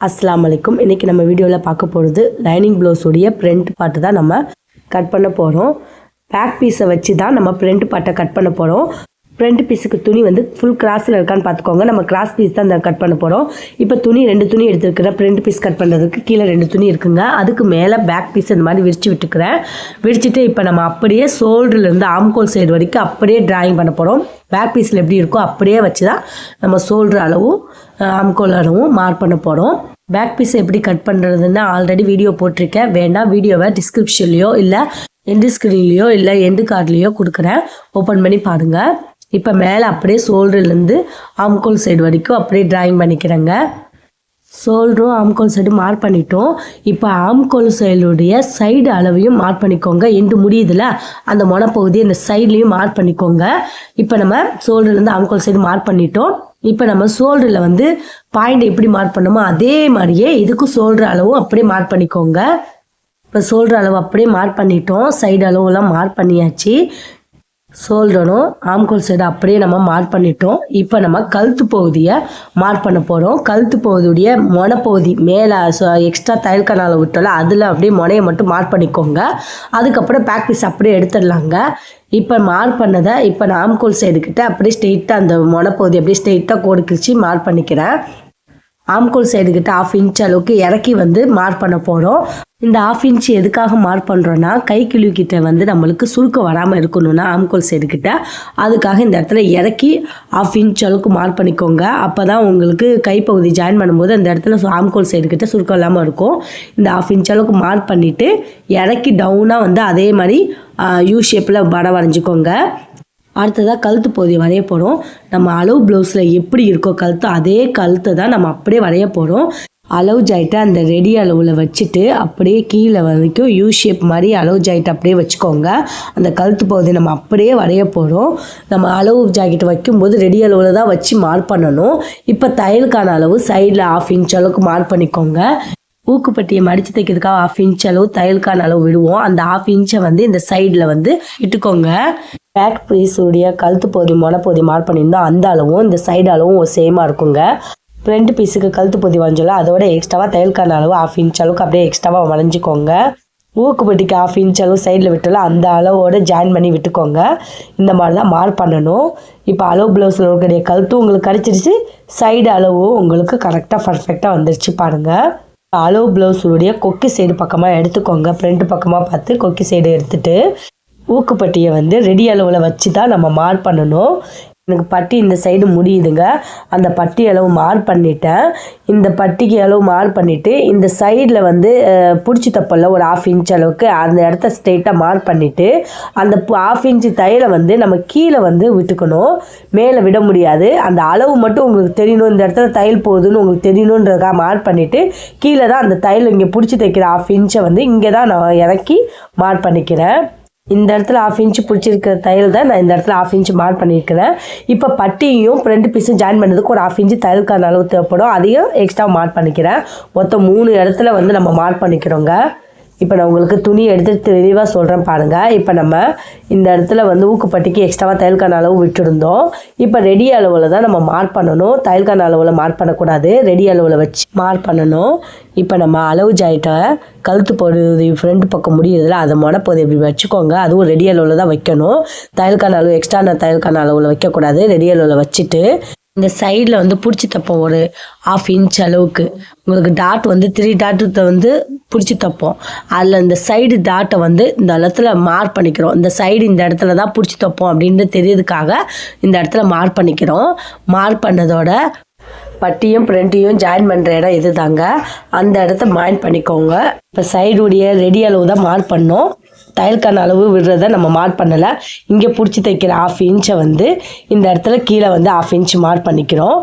அஸ்லாம் வலைக்கும் இன்றைக்கி நம்ம வீடியோவில் பார்க்க போகிறது லைனிங் ப்ளவுஸுடைய பிரிண்ட் பாட்டு தான் நம்ம கட் பண்ண போகிறோம் பேக் பீஸை வச்சு தான் நம்ம பிரிண்ட் பாட்டை கட் பண்ண போகிறோம் ஃப்ரண்ட் பீஸுக்கு துணி வந்து ஃபுல் கிராஸில் இருக்கான்னு பார்த்துக்கோங்க. நம்ம கிராஸ் பீஸ் தான் இந்த கட் பண்ண போகிறோம் இப்போ துணி ரெண்டு துணி எடுத்துருக்கிறேன் ஃப்ரண்ட் பீஸ் கட் பண்ணுறதுக்கு கீழே ரெண்டு துணி இருக்குங்க. அதுக்கு மேலே பேக் பீஸ் இந்த மாதிரி விரிச்சு விட்டுக்கிறேன். விரிச்சிட்டு இப்போ நம்ம அப்படியே ஷோல்டர்லேருந்து ஆம்கோல் சைடு வரைக்கும் அப்படியே ட்ராயிங் பண்ண போகிறோம் பேக் பீஸில் எப்படி இருக்கோ அப்படியே வச்சு தான் நம்ம ஷோல்டர் அளவும் ஆம்கோல் அளவும் மார்க் பண்ண போகிறோம் பேக் பீஸை எப்படி கட் பண்ணுறதுன்னு ஆல்ரெடி வீடியோ போட்டிருக்கேன். வேண்டாம் வீடியோவை டிஸ்கிரிப்ஷன்லேயோ இல்லை எண்டு ஸ்க்ரீன்லேயோ இல்லை எண்டு கார்ட்லேயோ கொடுக்குறேன். ஓப்பன் பண்ணி பாருங்கள் இப்போ மேலே அப்படியே ஷோல்டர்லேருந்து ஆம்கோல் சைடு வரைக்கும் அப்படியே ட்ராயிங் பண்ணிக்கிறேங்க. ஷோல்டரும் ஆம்கோல் சைடு மார்க் பண்ணிட்டோம். இப்போ ஆம்கோல் சைடுடைய சைடு அளவையும் மார்க் பண்ணிக்கோங்க. எண்டு முடியுதுல அந்த முனைப்பகுதி அந்த சைட்லேயும் மார்க் பண்ணிக்கோங்க. இப்போ நம்ம ஷோல்டர்லேருந்து ஆம்கோல் சைடு மார்க் பண்ணிட்டோம். இப்போ நம்ம ஷோல்டரில் வந்து பாயிண்ட் எப்படி மார்க் பண்ணோமோ அதே மாதிரியே இதுக்கும் ஷோல்டர் அளவும் அப்படியே மார்க் பண்ணிக்கோங்க. இப்போ ஷோல்டர் அளவு அப்படியே மார்க் பண்ணிட்டோம். சைடு அளவுலாம் மார்க் பண்ணியாச்சு. சோல்டனும் ஆம்கோல் சைடு அப்படியே நம்ம மார்க் பண்ணிட்டோம். இப்போ நம்ம கழுத்து பகுதியை மார்க் பண்ண போகிறோம் கழுத்து பகுதியுடைய முனப்பகுதி மேலே எக்ஸ்ட்ரா தையல் கனால விட்டோம்ல அதில் அப்படியே முனையை மட்டும் மார்க் பண்ணிக்கோங்க. அதுக்கப்புறம் பேக் பீஸ் அப்படியே எடுத்துடலாங்க. இப்போ மார்க் பண்ணதை இப்போ நான் ஆம்கோல் சைடுக்கிட்ட அப்படியே ஸ்ட்ரெயிட்டாக அந்த முனப்பகுதி அப்படியே ஸ்ட்ரெயிட்டாக கோடு கிழிச்சு மார்க் பண்ணிக்கிறேன். ஆம்கோல் சைடு கிட்ட ஆஃப் இன்ச் அளவுக்கு இறக்கி வந்து மார்க் பண்ண போகிறோம் இந்த ஆஃப் இன்ச் எதுக்காக மார்க் பண்ணுறோன்னா கை கிட்ட வந்து நம்மளுக்கு சுருக்கம் வராமல் இருக்கணும்னா ஆம்கோல் சைடு கிட்ட. அதுக்காக இந்த இடத்துல இறக்கி ஆஃப் இன்ச் அளவுக்கு மார்க் பண்ணிக்கோங்க. அப்போ தான் உங்களுக்கு கைப்பகுதி ஜாயின் பண்ணும்போது அந்த இடத்துல ஆம்கோல் சைடு கிட்ட சுருக்கம் இல்லாமல் இருக்கும். இந்த ஆஃப் இன்ச் அளவுக்கு மார்க் பண்ணிவிட்டு இறக்கி டவுனாக வந்து அதே மாதிரி யூ ஷேப்பில் படம் வரைஞ்சிக்கோங்க. அடுத்ததாக கழுத்து பகுதி வரைய போகிறோம் நம்ம அளவு ப்ளவுஸில் எப்படி இருக்கோ கழுத்து அதே கழுத்தை தான் நம்ம அப்படியே வரைய போகிறோம் அளவு ஜாயிட்டை அந்த ரெடி அளவில் வச்சுட்டு அப்படியே கீழே வரைக்கும் யூ ஷேப் மாதிரி அளவு ஜாயிட் அப்படியே வச்சுக்கோங்க. அந்த கழுத்து பகுதி நம்ம அப்படியே வரைய போகிறோம் நம்ம அளவு ஜாக்கெட் வைக்கும்போது ரெடி அளவில் தான் வச்சு மார்க் பண்ணணும். இப்போ தையலுக்கான அளவு சைடில் ஆஃப் இன்ச் அளவுக்கு மார்க் பண்ணிக்கோங்க. ஊக்குப்பட்டியை மடித்து தைக்கிறதுக்காக ஆஃப் இன்ச் அளவு தையலுக்கான அளவு விடுவோம். அந்த ஆஃப் இன்ச்சை வந்து இந்த சைடில் வந்து இட்டுக்கோங்க. பேக் பீஸுடைய கழுத்து பகுதி முனைப்பகுதி மார்க் பண்ணியிருந்தோம் அந்த அளவும் இந்த சைடு அளவும் சேமாக இருக்குங்க. ஃப்ரண்ட் பீஸுக்கு கழுத்து பகுதி வரைஞ்சோல அதோட எக்ஸ்ட்ராவாக தையலுக்கான அளவு ஆஃப் இன்ச் அளவுக்கு அப்படியே எக்ஸ்ட்ராவாக வளைஞ்சிக்கோங்க. ஊக்குப்பட்டிக்கு ஆஃப் இன்ச் அளவு சைடில் விட்டல அந்த அளவோட ஜாயின் பண்ணி விட்டுக்கோங்க. இந்த மாதிரி தான் மார்க் பண்ணணும். இப்போ அளவு ப்ளவுஸில் இருக்கக்கூடிய கழுத்து உங்களுக்கு கிடச்சிருச்சு சைடு அளவும் உங்களுக்கு கரெக்டாக பர்ஃபெக்டாக வந்துருச்சு பாருங்கள் அளவு ப்ளவுஸுடைய கொக்கி சைடு பக்கமாக எடுத்துக்கோங்க. ஃப்ரண்ட் பக்கமாக பார்த்து கொக்கி சைடு எடுத்துகிட்டு ஊக்குப்பட்டியை வந்து ரெடி அளவில் வச்சு தான் நம்ம மார்க் பண்ணணும். எனக்கு பட்டி இந்த சைடு முடியுதுங்க. அந்த பட்டி அளவு மார்க் பண்ணிட்டேன். இந்த பட்டிக்கு அளவு மார்க் பண்ணிவிட்டு இந்த சைடில் வந்து பிடிச்சி தப்பல்ல ஒரு ஆஃப் இன்ச் அளவுக்கு அந்த இடத்த ஸ்ட்ரெயிட்டாக மார்க் பண்ணிவிட்டு அந்த ஆஃப் இன்ச்சு தையலை வந்து நம்ம கீழே வந்து விட்டுக்கணும். மேலே விட முடியாது. அந்த அளவு மட்டும் உங்களுக்கு தெரியணும். இந்த இடத்துல தையல் போகுதுன்னு உங்களுக்கு தெரியணுன்றதுக்காக மார்க் பண்ணிவிட்டு கீழே தான் அந்த தையல் இங்கே பிடிச்சி தைக்கிற ஆஃப் இன்ச்சை வந்து இங்கே தான் நான் இறக்கி மார்க் பண்ணிக்கிறேன். இந்த இடத்துல ஆஃப் இன்ச்சு பிடிச்சிருக்கிற தையல் தான் நான் இந்த இடத்துல ஆஃப் இன்ச்சு மார்க் பண்ணியிருக்கிறேன். இப்போ பட்டியும் ரெண்டு பீஸும் ஜாயின் பண்ணதுக்கு ஒரு ஆஃப் இன்ச்சு தையலுக்கான அளவு தேவைப்படும். அதையும் எக்ஸ்ட்ரா மார்க் பண்ணிக்கிறேன். மொத்தம் மூணு இடத்துல வந்து நம்ம மார்க் பண்ணிக்கிறோங்க. இப்போ நான் உங்களுக்கு துணி எடுத்து தெளிவாக சொல்கிறேன் பாருங்கள் இப்போ நம்ம இந்த இடத்துல வந்து ஊக்குப்பட்டிக்கு எக்ஸ்ட்ராவாக தையல்கான அளவு விட்டுருந்தோம். இப்போ ரெடி அளவில் தான் நம்ம மார்க் பண்ணணும். தையல்கான அளவில் மார்க் பண்ணக்கூடாது. ரெடி அளவில் வச்சு மார்க் பண்ணணும். இப்போ நம்ம அளவு ஜாயிட்டை கழுத்து போடுறது ஃப்ரண்ட் பக்கம் முடியுதுல அதை முனைப்போது இப்படி வச்சுக்கோங்க. அதுவும் ரெடி அளவில் தான் வைக்கணும். தையல்கான அளவு எக்ஸ்ட்ரா தையல்கான அளவில் வைக்கக்கூடாது. ரெடி அளவில் வச்சுட்டு இந்த சைடில் வந்து பிடிச்சி தைப்போம். ஒரு ஆஃப் இன்ச் அளவுக்கு. உங்களுக்கு டாட் வந்து த்ரீ டாட்டத்தை வந்து பிடிச்சி தைப்போம். அதில் இந்த சைடு டாட்டை வந்து இந்த இடத்துல மார்க் பண்ணிக்கிறோம். இந்த சைடு இந்த இடத்துல தான் பிடிச்சி தைப்போம் அப்படின்ட்டு தெரியறதுக்காக இந்த இடத்துல மார்க் பண்ணிக்கிறோம். மார்க் பண்ணதோட பட்டியும் பிரிண்ட்டையும் ஜாயின் பண்ணுற இடம் இது தாங்க அந்த இடத்த மாயின் பண்ணிக்கோங்க. இப்போ சைடுடைய ரெடி அளவு தான் மார்க் பண்ணோம். தையல்கான அளவு விடுறத நம்ம மார்க் பண்ணலை. இங்கே பிடிச்சி தைக்கிற ஆஃப் இன்ச்சை வந்து இந்த இடத்துல கீழே வந்து ஆஃப் இன்ச் மார்க் பண்ணிக்கிறோம்.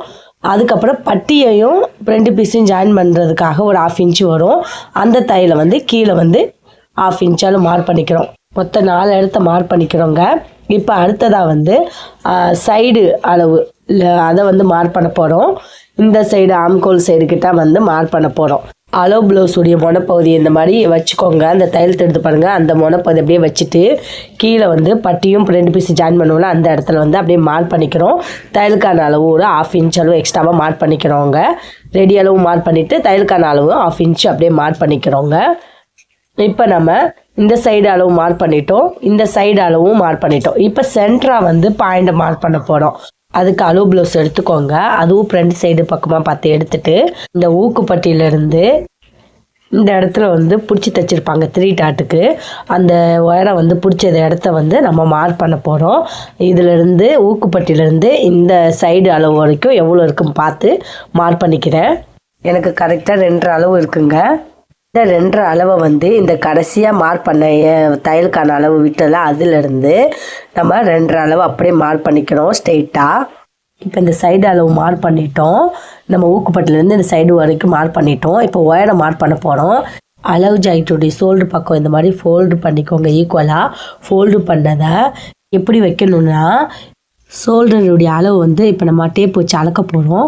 அதுக்கப்புறம் பட்டியையும் ரெண்டு பீஸையும் ஜாயின் பண்ணுறதுக்காக ஒரு ஆஃப் இன்ச் வரும். அந்த தையலை வந்து கீழே வந்து ஆஃப் இன்ச்சாலும் மார்க் பண்ணிக்கிறோம். மொத்தம் நாலு இடத்த மார்க் பண்ணிக்கிறோங்க. இப்போ அடுத்ததாக வந்து சைடு அளவு. இல்லை அதை வந்து மார்க் பண்ண போகிறோம் இந்த சைடு ஆம்கோல் சைடு கிட்ட வந்து மார்க் பண்ண போகிறோம் அலோ ப்ளவுஸுடைய முனைப்பகுதி இந்த மாதிரி வச்சுக்கோங்க. அந்த தையல் எடுத்து பாருங்கள் அந்த முனப்பகுதி அப்படியே வச்சுட்டு கீழே வந்து பட்டியும் ரெண்டு பீஸ் ஜாயின் பண்ணுவோம்ல அந்த இடத்துல வந்து அப்படியே மார்க் பண்ணிக்கிறோம். தையலுக்கான அளவு ஒரு ஆஃப் இன்ச் அளவு எக்ஸ்ட்ராவாக மார்க் பண்ணிக்கிறோங்க. ரெடி அளவு மார்க் பண்ணிவிட்டு தையலுக்கான அளவு ஆஃப் இன்ச் அப்படியே மார்க் பண்ணிக்கிறோங்க. இப்போ நம்ம இந்த சைடு அளவு மார்க் பண்ணிட்டோம். இந்த சைடு அளவும் மார்க் பண்ணிட்டோம். இப்போ சென்டராக வந்து பாயிண்ட்டை மார்க் பண்ண போகிறோம் அதுக்கு அலோ ப்ளவுஸ் எடுத்துக்கோங்க. அதுவும் ஃப்ரண்ட் சைடு பக்கமாக பார்த்து எடுத்துட்டு இந்த ஊக்குப்பட்டியிலேருந்து இந்த இடத்துல வந்து பிடிச்சி தைச்சிருப்பாங்க த்ரீ டாட்டுக்கு அந்த ஒயரை வந்து பிடிச்ச இடத்த வந்து நம்ம மார்க் பண்ண போகிறோம் இதிலிருந்து ஊக்குப்பட்டியிலேருந்து இந்த சைடு அளவு வரைக்கும் எவ்வளோ இருக்குன்னு பார்த்து மார்க் பண்ணிக்கிறேன். எனக்கு கரெக்டாக ரெண்டு அளவு இருக்குங்க. இந்த ரெண்டரை அளவை வந்து இந்த கடைசியாக மார்க் பண்ண தையலுக்கான அளவு விட்டல அதிலிருந்து நம்ம ரெண்டரை அளவு அப்படியே மார்க் பண்ணிக்கிறோம் ஸ்ட்ரெயிட்டாக இப்போ இந்த சைடு அளவு மார்க் பண்ணிட்டோம். நம்ம ஊக்குப்பட்டிலேருந்து இந்த சைடு வரைக்கும் மார்க் பண்ணிட்டோம். இப்போ ஒயரை மார்க் பண்ண போகிறோம் அளவு ஜாயிட்டுடைய ஷோல்டு பக்கம் இந்த மாதிரி ஃபோல்டு பண்ணிக்கோங்க ஈக்குவலாக ஃபோல்டு பண்ணதை எப்படி வைக்கணும்னா ஷோல்டருடைய அளவு வந்து இப்போ நம்ம டேப் வச்சு அளக்க போகிறோம்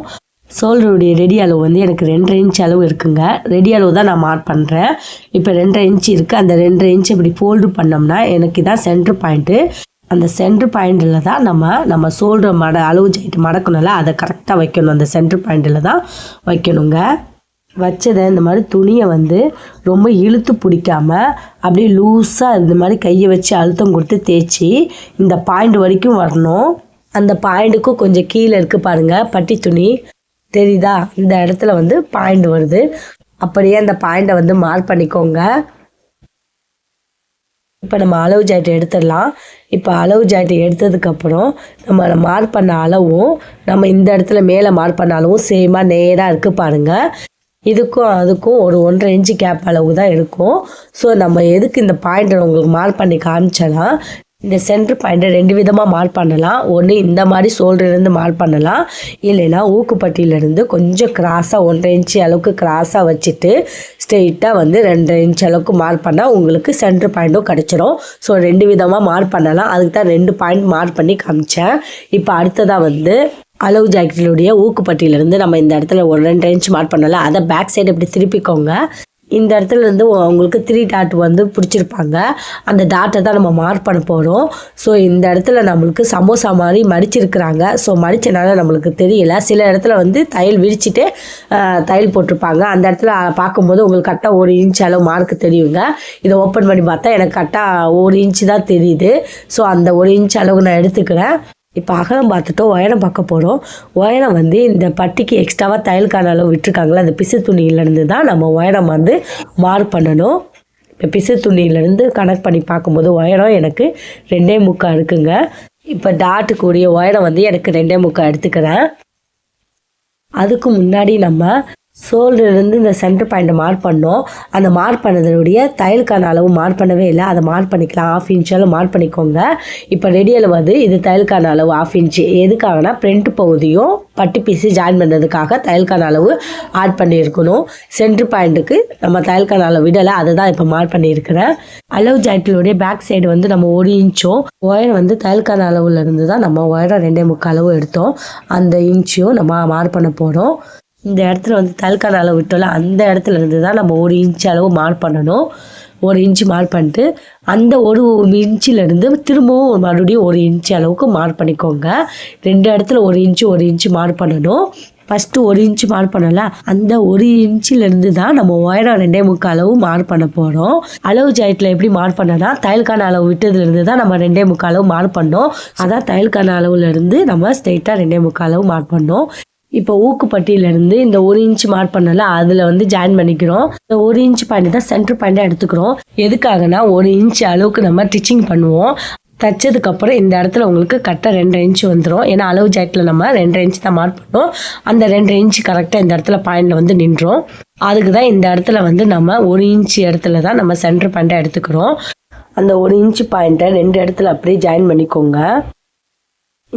ஷோல்டருடைய ரெடி அளவு வந்து எனக்கு ரெண்டரை இன்ச் அளவு இருக்குங்க. ரெடி அளவு தான் நான் மார்க் பண்ணுறேன் இப்போ ரெண்டரை இன்ச் இருக்குது அந்த ரெண்டரை இன்ச் இப்படி ஃபோல்டு பண்ணோம்னா எனக்கு இதான் சென்டர் பாயிண்ட்டு அந்த சென்டர் பாயிண்டில் தான் நம்ம நம்ம ஷோல்டர் மட அளவு ஜாயிண்ட் மடக்கணும்ல அதை கரெக்டாக வைக்கணும். அந்த சென்டர் பாயிண்டில் தான் வைக்கணுங்க. வச்சதை இந்த மாதிரி துணியை வந்து ரொம்ப இழுத்து பிடிக்காம அப்படியே லூஸாக இந்த மாதிரி கையை வச்சு அழுத்தம் கொடுத்து தேய்ச்சி இந்த பாயிண்ட் வரைக்கும் வரணும். அந்த பாயிண்ட்டுக்கும் கொஞ்சம் கீழே இருக்குது பாருங்கள் பட்டி துணி. தெரியுதா? இந்த இடத்துல வந்து பாயிண்ட் வருது. அப்படியே அந்த பாயிண்ட்டை வந்து மார்க் பண்ணிக்கோங்க. இப்போ நம்ம அளவு ஜாயிட்டை எடுத்துடலாம். இப்போ அளவு ஜாயிட்டை எடுத்ததுக்கப்புறம் நம்ம மார்க் பண்ண அளவும் நம்ம இந்த இடத்துல மேலே மார்க் பண்ண அளவும் சேமாக நேராக இருக்குது பாருங்கள் இதுக்கும் அதுக்கும் ஒரு ஒன்றரை இன்ச்சு கேப் அளவு தான் இருக்கும். ஸோ நம்ம எதுக்கு இந்த பாயிண்ட்டை உங்களுக்கு மார்க் பண்ணி காமிச்சேன்னா இந்த சென்டர் பாயிண்ட்டை ரெண்டு விதமாக மார்க் பண்ணலாம். ஒன்று இந்த மாதிரி சோல்டர்லேருந்து மார்க் பண்ணலாம். இல்லைன்னா ஊக்குப்பட்டியிலேருந்து கொஞ்சம் கிராஸாக ஒன்றரை இன்ச்சு அளவுக்கு கிராஸாக வச்சுட்டு ஸ்ட்ரெயிட்டாக வந்து ரெண்டரை இன்ச் அளவுக்கு மார்க் பண்ணால் உங்களுக்கு சென்டர் பாயிண்ட்டும் கிடச்சிரும். ஸோ ரெண்டு விதமாக மார்க் பண்ணலாம். அதுக்கு தான் ரெண்டு பாயிண்ட் மார்க் பண்ணி காமிச்சேன். இப்போ அடுத்ததாக வந்து அளவு ஜாக்கெட்டினுடைய ஊக்குப்பட்டியிலேருந்து நம்ம இந்த இடத்துல ஒரு ரெண்டு இன்ச் மார்க் பண்ணலாம். அதை பேக் சைடு இப்படி திருப்பிக்கோங்க. இந்த இடத்துல இருந்து உங்களுக்கு த்ரீ டாட் வந்து பிடிச்சிருப்பாங்க. அந்த டாட்டை தான் நம்ம மார்க் பண்ண போகிறோம் ஸோ இந்த இடத்துல நம்மளுக்கு சமோசா மாதிரி மடிச்சிருக்கிறாங்க. ஸோ மடித்தனால நம்மளுக்கு தெரியல. சில இடத்துல வந்து தையல் விரிச்சிட்டு தையல் போட்டிருப்பாங்க. அந்த இடத்துல பார்க்கும்போது உங்களுக்கு கரெக்டாக ஒரு இன்ச் அளவு மார்க் தெரியுங்க. இதை ஓப்பன் பண்ணி பார்த்தா எனக்கு கரெக்டாக ஒரு இன்ச்சு தான் தெரியுது. ஸோ அந்த ஒரு இன்ச் அளவு நான் எடுத்துக்கிறேன். இப்போ அகலம் பார்த்துட்டோம் உயரம் பார்க்க போகிறோம் உயரம் வந்து இந்த பட்டிக்கு எக்ஸ்ட்ராவாக தையலுக்கான அளவு விட்டுருக்காங்களே அந்த பிசு துணியிலேருந்து தான் நம்ம உயரம் வந்து மார்க் பண்ணணும். இப்போ பிசு துணியிலேருந்து கனெக்ட் பண்ணி பார்க்கும்போது உயரம் எனக்கு ரெண்டே முக்கால் இருக்குங்க. இப்போ டாட்டுக்குரிய உயரம் வந்து எனக்கு ரெண்டே முக்கால் எடுத்துக்கிறேன். அதுக்கு முன்னாடி நம்ம ஷோல்டர்லேருந்து இந்த சென்டர் பாயிண்ட்டை மார்க் பண்ணோம். அந்த மார்க் பண்ணதனுடைய தையலுக்கான அளவு மார்க் பண்ணவே இல்லை. அதை மார்க் பண்ணிக்கலாம். ஆஃப் இன்ச்சாலும் மார்க் பண்ணிக்கோங்க. இப்போ ரெடி அளவு வந்து இது தையலுக்கான அளவு ஆஃப் இன்ச்சு எதுக்காகனா பிரிண்ட் பகுதியும் பட்டு பீஸு ஜாயின் பண்ணுறதுக்காக தையலுக்கான அளவு ஆட் பண்ணியிருக்கணும். சென்டர் பாயிண்ட்டுக்கு நம்ம தையலுக்கான அளவு விடலை. அதை தான் இப்போ மார்க் பண்ணியிருக்கிறேன். அளவு ஜாக்கெட்டினுடைய பேக் சைடு வந்து நம்ம ஒரு இன்ச்சும் ஒயர் வந்து தையலுக்கான அளவுலேருந்து தான் நம்ம ஒயரை ரெண்டே முக்கால் அளவு எடுத்தோம். அந்த இன்ச்சையும் நம்ம மார்க் பண்ண போகிறோம் இந்த இடத்துல வந்து தல்கான அளவு விட்டோம்ல அந்த இடத்துல இருந்து தான் நம்ம ஒரு இன்ச் அளவு மார்க் பண்ணணும். ஒரு இன்ச்சு மார்க் பண்ணிட்டு அந்த ஒரு இன்ச்சிலேருந்து திரும்பவும் மறுபடியும் ஒரு இன்ச் அளவுக்கு மார்க் பண்ணிக்கோங்க. ரெண்டு இடத்துல ஒரு இன்ச்சு ஒரு இன்ச்சு மார்க் பண்ணணும். ஃபஸ்ட்டு ஒரு இன்ச்சு மார்க் பண்ணல அந்த ஒரு இன்ச்சிலேருந்து தான் நம்ம உயரம் ரெண்டே முக்கால் அளவு மார்க் பண்ண போகிறோம் அளவு ஜாயிட்டில் எப்படி மார்க் பண்ணனா தையல்கான அளவு விட்டதுலேருந்து தான் நம்ம ரெண்டே முக்கால் அளவு மார்க் பண்ணோம். அதான் தையல்கான அளவுலேருந்து நம்ம ஸ்ட்ரெயிட்டாக ரெண்டே முக்கால் அளவு மார்க் பண்ணோம். இப்போ ஊக்குப்பட்டியிலேருந்து இந்த ஒரு இன்ச் மார்க் பண்ணல அதில் வந்து ஜாயின் பண்ணிக்கிறோம். இந்த ஒரு இன்ச் பாயிண்ட் தான் சென்டர் பாயிண்டாக எடுத்துக்கிறோம். எதுக்காகனா ஒரு இன்ச் அளவுக்கு நம்ம டிச்சிங் பண்ணுவோம். தைச்சதுக்கப்புறம் இந்த இடத்துல உங்களுக்கு கரெக்டாக ரெண்டு இன்ச் வந்துடும் ஏன்னா அளவு ஜாக்கெட்டில் நம்ம ரெண்டரை இன்ச் தான் மார்க் பண்ணோம். அந்த ரெண்டு இன்ச் கரெக்டாக இந்த இடத்துல பாயிண்டில் வந்து நின்றோம். அதுக்கு தான் இந்த இடத்துல வந்து நம்ம ஒரு இன்ச் இடத்துல தான் நம்ம சென்டர் பாயிண்டாக எடுத்துக்கிறோம். அந்த ஒரு இன்ச் பாயிண்ட்டை ரெண்டு இடத்துல அப்படியே ஜாயின் பண்ணிக்கோங்க.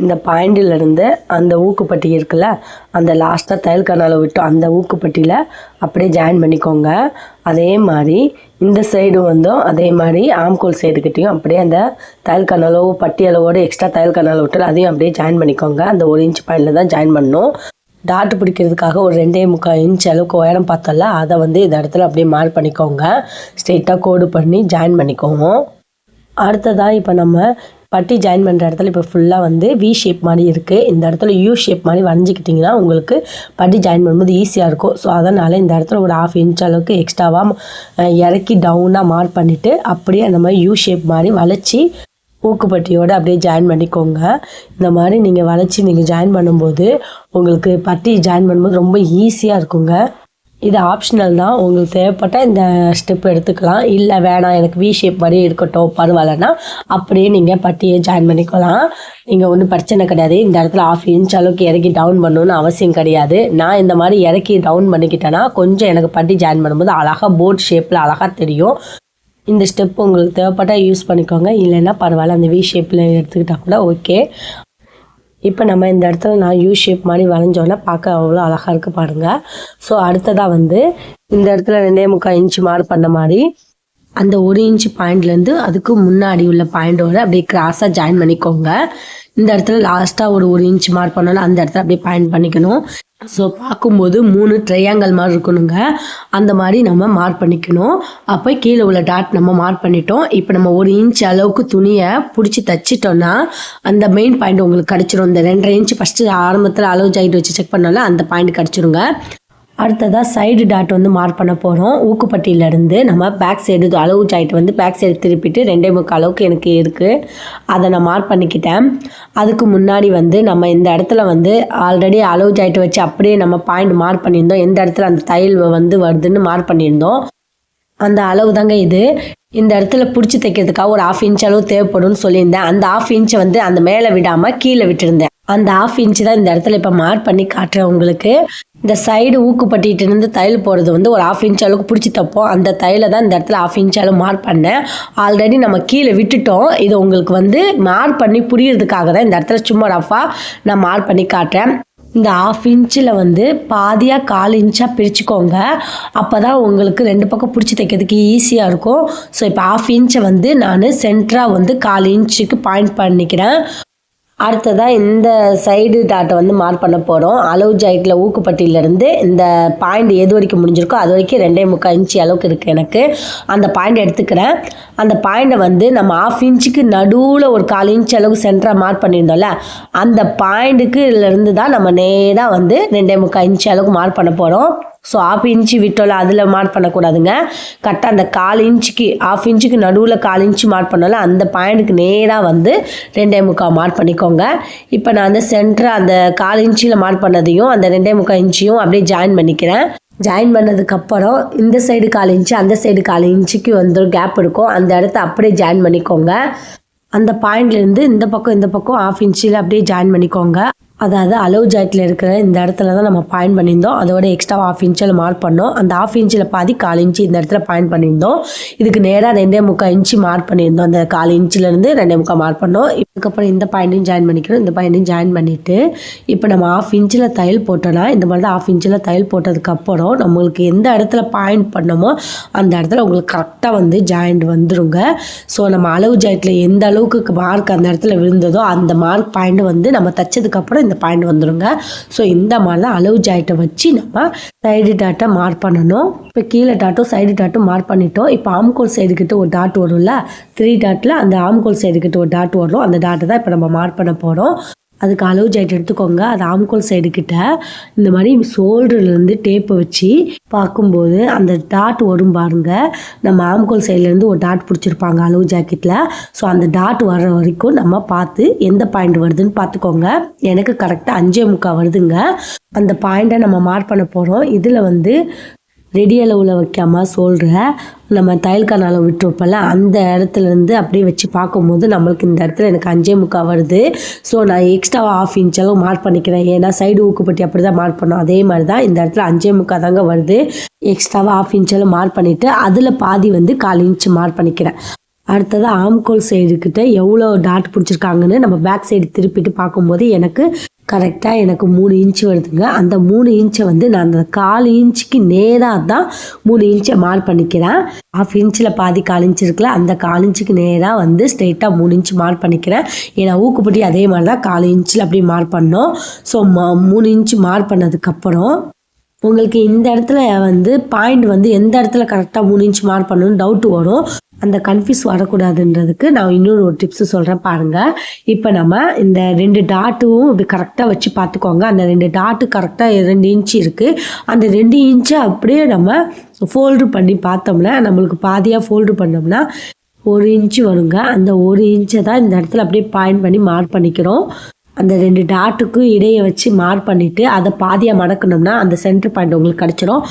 இந்த பாயிண்டிலிருந்து அந்த ஊக்குப்பட்டி இருக்குல்ல அந்த லாஸ்ட்டாக தையல் கனால விட்டு அந்த ஊக்குப்பட்டியில் அப்படியே ஜாயின் பண்ணிக்கோங்க. அதே மாதிரி இந்த சைடு வந்தும் அதே மாதிரி ஆம்கோல் சைடுக்கிட்டையும் அப்படியே அந்த தையல் கனாலோ பட்டி அளவோடு எக்ஸ்ட்ரா தையல் கனால விட்டு அதையும் அப்படியே ஜாயின் பண்ணிக்கோங்க. அந்த ஒரு இன்ச் பாயிண்டில் தான் ஜாயின் பண்ணணும். டாட்டு பிடிக்கிறதுக்காக ஒரு ரெண்டே முக்கால் இன்ச் அளவுக்கு உயரம் பார்த்தோம்ல அதை வந்து இந்த இடத்துல அப்படியே மார்க் பண்ணிக்கோங்க. ஸ்ட்ரெயிட்டாக கோடு பண்ணி ஜாயின் பண்ணிக்கோங்க அடுத்ததாக இப்போ நம்ம பட்டி ஜாயின் பண்ணுற இடத்துல இப்போ ஃபுல்லாக வந்து வி ஷேப் மாதிரி இருக்குது இந்த இடத்துல யூ ஷேப் மாதிரி வரைஞ்சிக்கிட்டிங்கன்னா உங்களுக்கு பட்டி ஜாயின் பண்ணும்போது ஈஸியாக இருக்கும். ஸோ அதனால் இந்த இடத்துல ஒரு ஆஃப் இன்ச் அளவுக்கு எக்ஸ்ட்ராவாக இறக்கி டவுனாக மார்க் பண்ணிவிட்டு அப்படியே அந்த மாதிரி யூ ஷேப் மாதிரி வளைச்சி ஊக்குப்பட்டியோடு அப்படியே ஜாயின் பண்ணிக்கோங்க. இந்த மாதிரி நீங்கள் வளைச்சி நீங்கள் ஜாயின் பண்ணும்போது உங்களுக்கு பட்டி ஜாயின் பண்ணும்போது ரொம்ப ஈஸியாக இருக்குங்க. இது ஆப்ஷனல் தான். உங்களுக்கு தேவைப்பட்ட இந்த ஸ்டெப் எடுத்துக்கலாம். இல்லை வேணாம் எனக்கு வி ஷேப் மாதிரி இருக்கட்டும் பரவாயில்லன்னா அப்படியே நீங்கள் பட்டியை ஜாயின் பண்ணிக்கலாம். நீங்கள் ஒன்றும் பிரச்சனை கிடையாது. இந்த இடத்துல ஆஃப் இன்ச் அளவுக்கு இறக்கி டவுன் பண்ணணும்னு அவசியம் கிடையாது. நான் இந்த மாதிரி இறக்கி டவுன் பண்ணிக்கிட்டேன்னா கொஞ்சம் எனக்கு பட்டி ஜாயின் பண்ணும்போது அழகாக போட் ஷேப்பில் அழகாக தெரியும். இந்த ஸ்டெப் உங்களுக்கு தேவைப்பட்டால் யூஸ் பண்ணிக்கோங்க. இல்லைன்னா பரவாயில்ல அந்த வி ஷேப்பில் எடுத்துக்கிட்டால் கூட ஓகே இப்போ நம்ம இந்த இடத்துல நான் யூ ஷேப் மாதிரி வளைஞ்சோன்னே பார்க்க அவ்வளோ அழகாக இருக்குது பாருங்கள் ஸோ அடுத்ததாக வந்து இந்த இடத்துல ரெண்டே முக்கால் இன்ச்சு மார்க் பண்ண மாதிரி அந்த ஒரு இன்ச் பாயிண்ட்லேருந்து அதுக்கு முன்னாடி உள்ள பாயிண்டோட அப்படியே கிராஸாக ஜாயின் பண்ணிக்கோங்க. இந்த இடத்துல லாஸ்ட்டாக ஒரு ஒரு இன்ச் மார்க் பண்ணாலும் அந்த இடத்துல அப்படியே பாயிண்ட் பண்ணிக்கணும். ஸோ பார்க்கும்போது மூணு ட்ரையாங்கல் மாதிரி இருக்கணுங்க. அந்த மாதிரி நம்ம மார்க் பண்ணிக்கணும். அப்போ கீழே உள்ள டாட் நம்ம மார்க் பண்ணிட்டோம். இப்போ நம்ம ஒரு இன்ச் அளவுக்கு துணியை பிடிச்சி தச்சிட்டோம்னா அந்த மெயின் பாயிண்ட் உங்களுக்கு கிடச்சிரும். இந்த ரெண்டரை இன்ச் ஃபஸ்ட்டு ஆரம்பத்தில் அளவு ஜாயிட் வச்சு செக் பண்ணாலும் அந்த பாயிண்ட் கிடச்சிருங்க. அடுத்ததாக சைடு டாட் வந்து மார்க் பண்ண போகிறோம் ஊக்குப்பட்டியிலேருந்து நம்ம பேக் சைடு அளவு ஜாயிட் வந்து பேக் சைடு திருப்பிட்டு ரெண்டே முக்கால் அளவுக்கு எனக்கு இருக்குது அதை நான் மார்க் பண்ணிக்கிட்டேன். அதுக்கு முன்னாடி வந்து நம்ம இந்த இடத்துல வந்து ஆல்ரெடி அளவு ஜாயிட் வச்சு அப்படியே நம்ம பாயிண்ட் மார்க் பண்ணியிருந்தோம். எந்த இடத்துல அந்த தையல் வந்து வருதுன்னு மார்க் பண்ணியிருந்தோம். அந்த அளவு தாங்க இது. இந்த இடத்துல பிடிச்சி தைக்கிறதுக்காக ஒரு ஆஃப் இன்ச் அளவு தேவைப்படும்னு சொல்லியிருந்தேன். அந்த ஆஃப் இன்ச்சை வந்து அந்த மேலே விடாமல் கீழே விட்டுருந்தேன். அந்த ஆஃப் இன்ச்சு தான் இந்த இடத்துல இப்போ மார்க் பண்ணி காட்டுறேன் உங்களுக்கு. இந்த சைடு ஊக்குப்பட்டிட்டு இருந்து தையல் போடுறது வந்து ஒரு ஆஃப் இன்ச் அளவுக்கு பிடிச்சி தப்போம். அந்த தையலை தான் இந்த இடத்துல ஆஃப் இன்ச் அளவு மார்க் பண்ணேன். ஆல்ரெடி நம்ம கீழே விட்டுட்டோம். இது உங்களுக்கு வந்து மார்க் பண்ணி புரியறதுக்காக தான் இந்த இடத்துல சும்மா ரஃபாக நான் மார்க் பண்ணி காட்டுறேன். இந்த ஆஃப் இன்ச்சில் வந்து பாதியாக கால் இன்ச்சாக பிரிச்சுக்கோங்க. அப்போ தான் உங்களுக்கு ரெண்டு பக்கம் பிடிச்சி தைக்கிறதுக்கு ஈஸியாக இருக்கும். ஸோ இப்போ ஆஃப் இன்ச்சை வந்து நான் சென்டராக வந்து கால் இன்ச்சுக்கு பாயிண்ட் பண்ணிக்கிறேன். அடுத்ததாக இந்த சைடு டாட்டை வந்து மார்க் பண்ண போகிறோம் அளவு ஜாயிட்டில் ஊக்குப்பட்டியிலேருந்து இந்த பாயிண்ட் எது வரைக்கும் முடிஞ்சிருக்கோ அது வரைக்கும் ரெண்டே முக்கால் இன்ச்சு அளவுக்கு இருக்குது எனக்கு. அந்த பாயிண்ட் எடுத்துக்கிறேன். அந்த பாயிண்ட்டை வந்து நம்ம ஆஃப் இன்ச்சுக்கு நடுவில் ஒரு கால் இன்ச் அளவுக்கு சென்டராக மார்க் பண்ணியிருந்தோம்ல அந்த பாயிண்ட்டுக்கு இருந்து தான் நம்ம நேராக வந்து ரெண்டே முக்கால் இன்ச்சு அளவுக்கு மார்க் பண்ண போகிறோம் ஸோ ஆஃப் இன்ச்சு விட்டோல அதில் மார்க் பண்ணக்கூடாதுங்க. கரெக்டாக அந்த கால் இன்ச்சுக்கு ஆஃப் இன்ச்சுக்கு நடுவில் கால் இன்ச்சு மார்க் பண்ணோம்ல அந்த பாயிண்ட்டுக்கு நேராக வந்து ரெண்டே முக்கால் மார்க் பண்ணிக்கோங்க. இப்போ நான் அந்த சென்டராக அந்த கால் இன்ச்சில் மார்க் பண்ணதையும் அந்த ரெண்டே முக்கால் இன்ச்சையும் அப்படியே ஜாயின் பண்ணிக்கிறேன். ஜாயின் பண்ணதுக்கப்புறம் இந்த சைடு கால் இன்ச்சு அந்த சைடு கால் இன்ச்சுக்கு வந்து கேப் இருக்கும். அந்த இடத்த அப்படியே ஜாயின் பண்ணிக்கோங்க. அந்த பாயிண்ட்லேருந்து இந்த பக்கம் இந்த பக்கம் ஆஃப் இன்ச்சில் அப்படியே ஜாயின் பண்ணிக்கோங்க. அதாவது அளவு ஜாயிட்டில் இருக்கிற இந்த இடத்துல தான் நம்ம பாயிண்ட் பண்ணியிருந்தோம். அதோட எக்ஸ்ட்ரா ஹாஃப் இன்ச்சில் மார்க் பண்ணோம். அந்த ஹாஃப் இன்ச்சில் பாதி கால் இன்ச்சு இந்த இடத்துல பாயிண்ட் பண்ணியிருந்தோம். இதுக்கு நேராக ரெண்டே முக்கால் இன்ச்சு மார்க் பண்ணியிருந்தோம். அந்த கால் இன்ச்சிலேருந்து ரெண்டே முக்கால் மார்க் பண்ணோம். இதுக்கப்புறம் இந்த பாயிண்ட்டையும் ஜாயின் பண்ணிக்கிறோம். இந்த பாயிண்ட்டையும் ஜாயின் பண்ணிவிட்டு இப்போ நம்ம ஹாஃப் இன்ச்சில் தையல் போட்டோன்னா இந்த மாதிரி தான் ஹாஃப் இன்ச்சில் தையல் போட்டதுக்கப்புறம் நம்மளுக்கு எந்த இடத்துல பாயிண்ட் பண்ணமோ அந்த இடத்துல உங்களுக்கு கரெக்டாக வந்து ஜாயிண்ட் வந்துடுங்க ஸோ நம்ம அளவு ஜாயிட்டில் எந்த அளவுக்கு மார்க் அந்த இடத்துல விழுந்ததோ அந்த மார்க் பாயிண்ட் வந்து நம்ம தைச்சதுக்கப்புறம் இந்த பாயிண்ட் வந்துருங்க. ஸோ இந்த மாதிரிலாம் அளவு ஜாயிட்டை வச்சு நம்ம சைடு டாட்டை மார்க் பண்ணணும். இப்போ கீழே டாட்டும் சைடு டாட்டும் மார்க் பண்ணிட்டோம். இப்போ ஆம்கோல் சைடு கிட்ட ஒரு டாட் வரும்ல? த்ரீ டாட்டில் அந்த ஆம்கோல் சைடு கிட்ட ஒரு டாட் வரும். அந்த டாட்டை தான் இப்போ நம்ம மார்க் பண்ண போகிறோம் அதுக்கு அளவு ஜாயிட் எடுத்துக்கோங்க. அது ஆம்கோல் சைடு கிட்ட. இந்த மாதிரி ஷோல்டர்லேருந்து டேப்பை வச்சு பார்க்கும்போது அந்த டாட் வரும் பாருங்க. நம்ம ஆம்கோல் சைட்லேருந்து ஒரு டாட் பிடிச்சிருப்பாங்க அளவு ஜாக்கெட்டில் ஸோ அந்த டாட் வர்ற வரைக்கும் நம்ம பார்த்து எந்த பாயிண்ட் வருதுன்னு பார்த்துக்கோங்க. எனக்கு கரெக்டாக அஞ்சே முக்கால் வருதுங்க. அந்த பாயிண்ட்டை நம்ம மார்க் பண்ண போகிறோம் இதில் வந்து ரெடி அளவில் வைக்காம சொல்கிற நம்ம தையல் கனால விட்டுருப்போம்ல அந்த இடத்துலேருந்து அப்படியே வச்சு பார்க்கும்போது நம்மளுக்கு இந்த இடத்துல எனக்கு அஞ்சே முக்கால் வருது. ஸோ நான் எக்ஸ்ட்ரா ஆஃப் இன்ச் அளவு மார்க் பண்ணிக்கிறேன். ஏன்னா சைடு ஊக்குப்பட்டி அப்படி தான் மார்க் பண்ணோம். அதே மாதிரி தான் இந்த இடத்துல அஞ்சே முக்கால் தாங்க வருது. எக்ஸ்ட்ராவாக ஆஃப் இன்ச் அளவு மார்க் பண்ணிவிட்டு அதில் பாதி வந்து கால் இன்ச் மார்க் பண்ணிக்கிறேன். அடுத்தது ஆம்கோல் சைடுக்கிட்ட எவ்வளோ டாட் பிடிச்சிருக்காங்கன்னு நம்ம பேக் சைடு திருப்பிட்டு பார்க்கும்போது எனக்கு கரெக்டாக எனக்கு மூணு இன்ச்சு வருதுங்க. அந்த மூணு இன்ச்சை வந்து நான் அந்த கால் இன்ச்சுக்கு நேராக தான் மூணு இன்ச்சை மார்க் பண்ணிக்கிறேன். ஆஃப் இன்ச்சில் பாதி கால் இன்ச் இருக்குல்ல அந்த கால் இன்ச்சுக்கு நேராக வந்து ஸ்ட்ரெயிட்டாக மூணு இன்ச் மார்க் பண்ணிக்கிறேன். ஏன்னா ஊக்குப்பட்டி அதே மாதிரி தான் கால் இன்ச்சில் அப்படி மார்க் பண்ணோம். ஸோ மூணு இன்ச்சு மார்க் பண்ணதுக்கப்புறம் உங்களுக்கு இந்த இடத்துல வந்து பாயிண்ட் வந்து எந்த இடத்துல கரெக்டாக மூணு இன்ச் மார்க் பண்ணணும்னு டவுட் வரும். அந்த கன்ஃபியூஸ் வரக்கூடாதுன்றதுக்கு நான் இன்னொரு ஒரு டிப்ஸு சொல்கிறேன் பாருங்கள் இப்போ நம்ம இந்த ரெண்டு டாட்டும் இப்படி கரெக்டாக வச்சு பார்த்துக்கோங்க. அந்த ரெண்டு டாட்டு கரெக்டாக ரெண்டு இன்ச்சு இருக்குது அந்த ரெண்டு இன்ச்சை அப்படியே நம்ம ஃபோல்டு பண்ணி பார்த்தோம்னா நம்மளுக்கு பாதியாக ஃபோல்டு பண்ணோம்னா ஒரு இன்ச்சு வருங்க. அந்த ஒரு இன்ச்சை தான் இந்த இடத்துல அப்படியே பாயிண்ட் பண்ணி மார்க் பண்ணிக்கிறோம். அந்த ரெண்டு டாட்டுக்கும் இடையை வச்சு மார்க் பண்ணிவிட்டு அதை பாதியாக மடக்கணும்னா அந்த சென்டர் பாயிண்ட் உங்களுக்கு கிடச்சிரும்.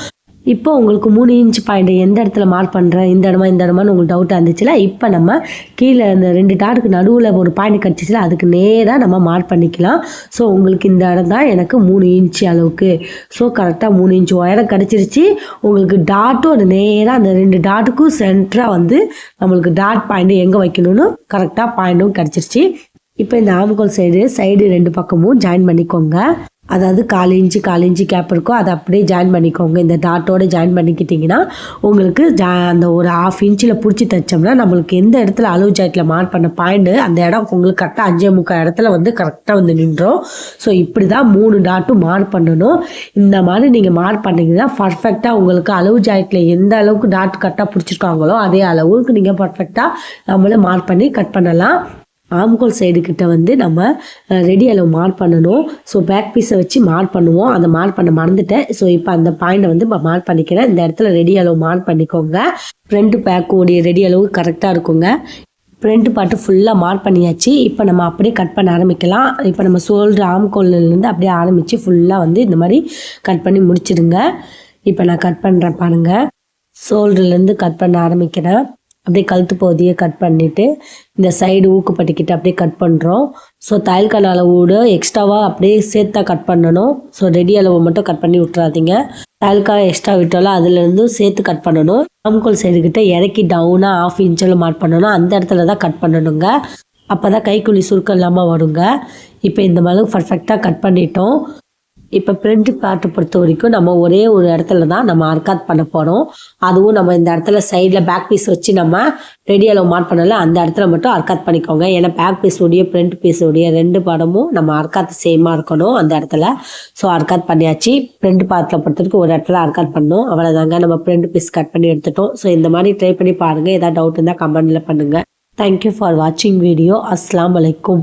இப்போ உங்களுக்கு மூணு இன்ச் பாயிண்ட் எந்த இடத்துல மார்க் பண்ணுறேன் இந்த இடமா இந்த இடமான்னு உங்களுக்கு டவுட்டாக இருந்துச்சுல இப்போ நம்ம கீழே இந்த ரெண்டு டாட்டுக்கு நடுவில் ஒரு பாயிண்ட் கிடச்சிச்சுல அதுக்கு நேராக நம்ம மார்க் பண்ணிக்கலாம். ஸோ உங்களுக்கு இந்த இடம் தான் எனக்கு மூணு இன்ச்சு அளவுக்கு. ஸோ கரெக்டாக மூணு இன்ச் உயரம் கிடச்சிருச்சு. உங்களுக்கு டாட்டும் அது நேராக அந்த ரெண்டு டாட்டுக்கும் சென்டராக வந்து நம்மளுக்கு டாட் பாயிண்ட் எங்கே வைக்கணும்னு கரெக்டாக பாயிண்ட்டும் கிடச்சிருச்சு. இப்போ இந்த ஆம்கோல் சைடு சைடு ரெண்டு பக்கமும் ஜாயின் பண்ணிக்கோங்க. அதாவது கால் இன்ச்சு கால் இன்ச்சு கேப் இருக்கோ அதை அப்படியே ஜாயின் பண்ணிக்கோங்க. இந்த டாட்டோட ஜாயின் பண்ணிக்கிட்டிங்கன்னா உங்களுக்கு ஜா அந்த ஒரு ஆஃப் இன்ச்சில் பிடிச்சி தைச்சோம்னா நம்மளுக்கு எந்த இடத்துல அளவு ஜாக்கெட்டில் மார்க் பண்ண பாயிண்ட்டு அந்த இடம் உங்களுக்கு கரெக்டாக அஞ்சே முக்கால் இடத்துல வந்து கரெக்டாக வந்து நின்றோம். ஸோ இப்படி தான் மூணு டாட்டும் மார்க் பண்ணணும். இந்த மாதிரி நீங்கள் மார்க் பண்ணிங்கன்னா பர்ஃபெக்டாக உங்களுக்கு அளவு ஜாக்கெட்டில் எந்த அளவுக்கு டாட் கரெக்டாக பிடிச்சிருக்காங்களோ அதே அளவுக்கு நீங்கள் பர்ஃபெக்டாக நம்மளே மார்க் பண்ணி கட் பண்ணலாம். ஆம்கோல் சைடு கிட்ட வந்து நம்ம ரெடி அளவு மார்க் பண்ணணும். ஸோ பேக் பீஸை வச்சு மார்க் பண்ணுவோம். அந்த மார்க் பண்ண மறந்துட்டேன். ஸோ இப்போ அந்த பாயிண்டை வந்து மார்க் பண்ணிக்கிறேன். இந்த இடத்துல ரெடி அளவு மார்க் பண்ணிக்கோங்க. ஃப்ரண்ட் பேக்கோடைய ரெடி அளவு கரெக்டாக இருக்குங்க. ஃப்ரண்ட் பாட்டு ஃபுல்லாக மார்க் பண்ணியாச்சு. இப்போ நம்ம அப்படியே கட் பண்ண ஆரம்பிக்கலாம். இப்போ நம்ம சோல்டர் ஆம்கோல்லேருந்து அப்படியே ஆரம்பித்து ஃபுல்லாக வந்து இந்த மாதிரி கட் பண்ணி முடிச்சிடுங்க இப்போ நான் கட் பண்ணுறேன் பாருங்கள் சோல்ட்ருலேருந்து கட் பண்ண ஆரம்பிக்கிறேன். அப்படியே கழுத்து பகுதியை கட் பண்ணிவிட்டு இந்த சைடு ஊக்குப்பட்டிக்கிட்டு அப்படியே கட் பண்ணுறோம் ஸோ தையல்கான ஊடு எக்ஸ்ட்ராவாக அப்படியே சேர்த்தா கட் பண்ணணும். ஸோ ரெடி அளவு மட்டும் கட் பண்ணி விட்றாதீங்க தையல்கால் எக்ஸ்ட்ரா விட்டாலும் அதுலேருந்து சேர்த்து கட் பண்ணணும். ஆம்கோல் சைடுக்கிட்ட இறக்கி டவுனாக ஆஃப் இன்ச்சில் மார்க் பண்ணணும். அந்த இடத்துல தான் கட் பண்ணணுங்க. அப்போ தான் கைக்குழி சுருக்கம் இல்லாமல் வருங்க. இப்போ இந்த மாதிரி பர்ஃபெக்டாக கட் பண்ணிட்டோம். இப்போ பிரிண்ட் பார்ட்டை பொறுத்த வரைக்கும் நம்ம ஒரே ஒரு இடத்துல தான் நம்ம அர்க்காத் பண்ண போகிறோம் அதுவும் நம்ம இந்த இடத்துல சைடில் பேக் பீஸ் வச்சு நம்ம ரெடியால் மார்க் பண்ணல அந்த இடத்துல மட்டும் அர்க்காத் பண்ணிக்கோங்க. ஏன்னா பேக் பீஸுடைய பிரிண்ட் பீஸுடைய ரெண்டு படமும் நம்ம அர்க்காத் சேமாக இருக்கணும் அந்த இடத்துல. ஸோ அர்க்காத் பண்ணியாச்சு. பிரிண்ட் பார்ட்டில் பொறுத்த வரைக்கும் ஒரு இடத்துல அர்க்காத் பண்ணணும் அவ்வளோதாங்க நம்ம பிரிண்ட் பீஸ் கட் பண்ணி எடுத்துட்டோம். ஸோ இந்த மாதிரி ட்ரை பண்ணி பாருங்கள் ஏதாவது டவுட் இருந்தால் கமெண்டில் பண்ணுங்கள் தேங்க்யூ ஃபார் வாட்சிங் வீடியோ அஸ்லாம் வலைக்கும்